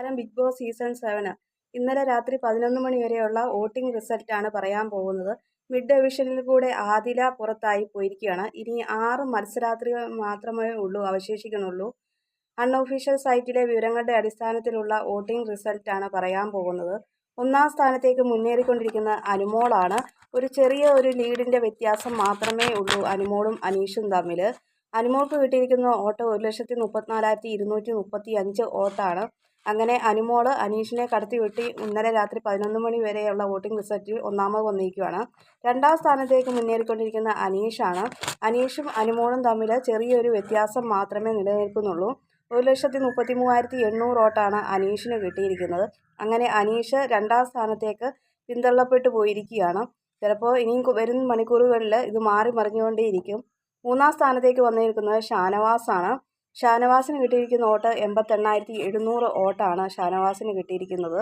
നമസ്കാരം big boss season seven. ഇന്നലെ രാത്രി പതിനൊന്ന് മണി വരെയുള്ള വോട്ടിംഗ് റിസൾട്ടാണ് പറയാൻ പോകുന്നത്. മിഡ് ഡിവിഷനിൽ കൂടെ ആദില പുറത്തായി പോയിരിക്കുകയാണ്. ഇനി ആറ് മത്സരാർത്ഥികൾ മാത്രമേ ഉള്ളൂ അവശേഷിക്കുന്നുള്ളൂ. അൺഒഫീഷ്യൽ സൈറ്റിലെ വിവരങ്ങളുടെ അടിസ്ഥാനത്തിലുള്ള വോട്ടിംഗ് റിസൾട്ടാണ് പറയാൻ പോകുന്നത്. ഒന്നാം സ്ഥാനത്തേക്ക് മുന്നേറിക്കൊണ്ടിരിക്കുന്ന അനുമോളാണ്. ഒരു ചെറിയ ഒരു ലീഡിന്റെ വ്യത്യാസം മാത്രമേ ഉള്ളൂ അനുമോളും അനീഷും തമ്മിൽ അനുമോൾക്ക് കിട്ടിയിരിക്കുന്ന ഓട്ടോ ഒരു ലക്ഷത്തി മുപ്പത്തിനാലായിരത്തി ഇരുന്നൂറ്റി മുപ്പത്തി അഞ്ച് വോട്ടാണ്. അങ്ങനെ അനുമോൾ അനീഷിനെ കടത്തിവെട്ടി ഇന്നലെ രാത്രി പതിനൊന്ന് മണി വരെയുള്ള വോട്ടിംഗ് റിസൾട്ടിൽ ഒന്നാമത് വന്നിരിക്കുകയാണ്. രണ്ടാം സ്ഥാനത്തേക്ക് മുന്നേറിക്കൊണ്ടിരിക്കുന്ന അനീഷാണ്. അനീഷും അനുമോളും തമ്മിൽ ചെറിയൊരു വ്യത്യാസം മാത്രമേ നിലനിൽക്കുന്നുള്ളൂ. ഒരു ലക്ഷത്തി മുപ്പത്തി മൂവായിരത്തി എണ്ണൂറ് വോട്ടാണ് അനീഷിന് കിട്ടിയിരിക്കുന്നത്. അങ്ങനെ അനീഷ് രണ്ടാം സ്ഥാനത്തേക്ക് പിന്തള്ളപ്പെട്ടു പോയിരിക്കുകയാണ്. ചിലപ്പോൾ ഇനിയും വരും മണിക്കൂറുകളിൽ ഇത് മാറി മറിഞ്ഞുകൊണ്ടേയിരിക്കും. മൂന്നാം സ്ഥാനത്തേക്ക് വന്നിരിക്കുന്നത് ഷാനവാസാണ്. ഷാനവാസിന് കിട്ടിയിരിക്കുന്ന വോട്ട് എൺപത്തെണ്ണായിരത്തി എഴുന്നൂറ് വോട്ടാണ് ഷാനവാസിന് കിട്ടിയിരിക്കുന്നത്.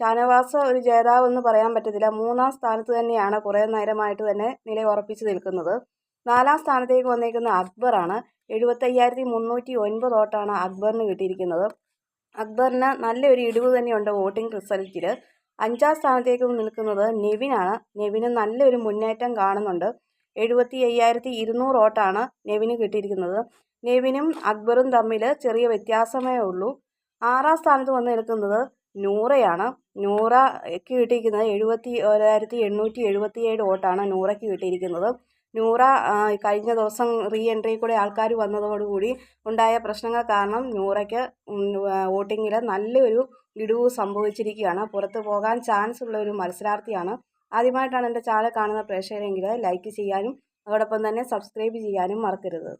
ഷാനവാസ് ഒരു ജേതാവെന്ന് പറയാൻ പറ്റത്തില്ല. മൂന്നാം സ്ഥാനത്ത് തന്നെയാണ് കുറേ നേരമായിട്ട് തന്നെ നില ഉറപ്പിച്ചു നിൽക്കുന്നത്. നാലാം സ്ഥാനത്തേക്ക് വന്നിരിക്കുന്ന അക്ബറാണ് എഴുപത്തയ്യായിരത്തി മുന്നൂറ്റി ഒൻപത് വോട്ടാണ് അക്ബറിന് കിട്ടിയിരിക്കുന്നത്. അക്ബറിന് നല്ലൊരു ഇടിവ് തന്നെയുണ്ട് വോട്ടിംഗ് റിസൾട്ടിൽ അഞ്ചാം സ്ഥാനത്തേക്ക് നിൽക്കുന്നത് നെവിനാണ്. നെവിന് നല്ലൊരു മുന്നേറ്റം കാണുന്നുണ്ട്. എഴുപത്തി അയ്യായിരത്തി ഇരുന്നൂറ് വോട്ടാണ് നെവിന് കിട്ടിയിരിക്കുന്നത്. നെവിനും അക്ബറും തമ്മിൽ ചെറിയ വ്യത്യാസമേ ഉള്ളൂ. ആറാം സ്ഥാനത്ത് വന്ന് നിൽക്കുന്നത് നൂറയാണ്. നൂറയ്ക്ക് കിട്ടിയിരിക്കുന്നത് എഴുപത്തി ഒരായിരത്തി എണ്ണൂറ്റി എഴുപത്തി ഏഴ് വോട്ടാണ് നൂറയ്ക്ക് കിട്ടിയിരിക്കുന്നത്. നൂറ കഴിഞ്ഞ ദിവസം റീ എൻട്രി കൂടെ ആൾക്കാർ വന്നതോടുകൂടി ഉണ്ടായ പ്രശ്നങ്ങൾ കാരണം നൂറയ്ക്ക് വോട്ടിങ്ങിൽ നല്ലൊരു ഇടിവ് സംഭവിച്ചിരിക്കുകയാണ്. പുറത്ത് പോകാൻ ചാൻസ് ഉള്ള ഒരു മത്സരാർത്ഥിയാണ്. ആദ്യമായിട്ടാണ് എന്റെ ചാനൽ കാണുന്ന പ്രേക്ഷകരെങ്കിൽ ലൈക്ക് ചെയ്യാനും അതോടൊപ്പം തന്നെ സബ്സ്ക്രൈബ് ചെയ്യാനും മറക്കരുത്.